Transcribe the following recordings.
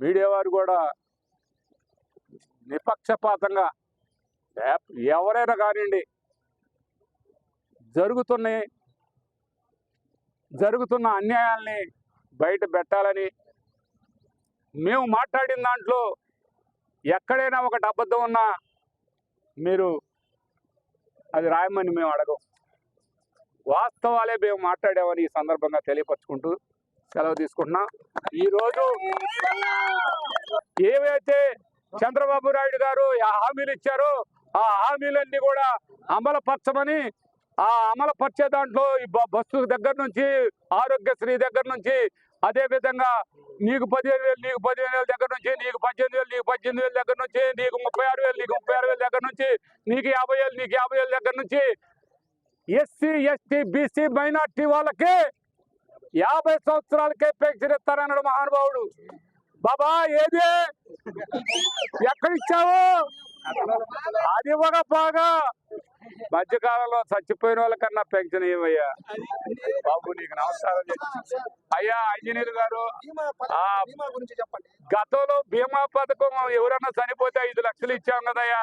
Media వారు కూడా నిపక్షపాతంగా ఎవరైనా కానివ్వండి జరుగుతున్నాయి జరుగుతున్న అన్యాయాల్ని బయట పెట్టాలని మేము మాట్లాడిన దాంట్లో ఎక్కడైనా ఒకటి అబద్ధం ఉన్నా మీరు అది రాయమని మేము అడగం. వాస్తవాలే మేము మాట్లాడామని ఈ సందర్భంగా తెలియపరచుకుంటూ సెలవు తీసుకుంటున్నా. ఈరోజు ఏవైతే చంద్రబాబు నాయుడు గారు ఆ హామీలు ఇచ్చారో ఆ హామీలన్నీ కూడా అమలుపరచమని ఆ అమలుపరిచే దాంట్లో ఈ బస్సు దగ్గర నుంచి ఆరోగ్యశ్రీ దగ్గర నుంచి అదే విధంగా నీకు పదిహేను వేలు నీకు పదిహేను వేల దగ్గర నుంచి నీకు పద్దెనిమిది వేలు నీకు పద్దెనిమిది వేల దగ్గర నుంచి నీకు ముప్పై ఆరు వేలు నీకు ముప్పై ఆరు వేల దగ్గర నుంచి నీకు యాభై వేలు నీకు యాభై వేల దగ్గర నుంచి ఎస్సీ ఎస్టీ బీసీ మైనార్టీ వాళ్ళకి యాభై సంవత్సరాలకే పెన్షన్ మహానుభావుడు. బాబా ఏది? ఎక్కడ ఇచ్చావు? అది ఒక బాగా. మధ్యకాలంలో చచ్చిపోయిన వాళ్ళకన్నా పెన్షన్ ఏమయ్యా? బాబు నీకు నమస్కారం అయ్యా ఇంజనీర్ గారు గతంలో బీమా పథకం ఎవరన్నా చనిపోతే ఐదు లక్షలు ఇచ్చాం కదయ్యా?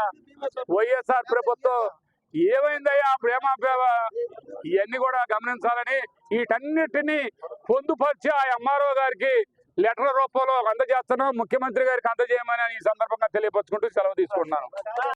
వైఎస్ఆర్ ప్రభుత్వం. ఏమైందయ్యా? ప్రేమ ఇవన్నీ కూడా గమనించాలని వీటన్నిటిని పొందుపరిచి ఆ ఎంఆర్ఓ గారికి లెటర్ రూపంలో అందజేస్తున్నాం. ముఖ్యమంత్రి గారికి అందజేయమని ఈ సందర్భంగా తెలియపరచుకుంటూ సెలవు తీసుకుంటున్నాను.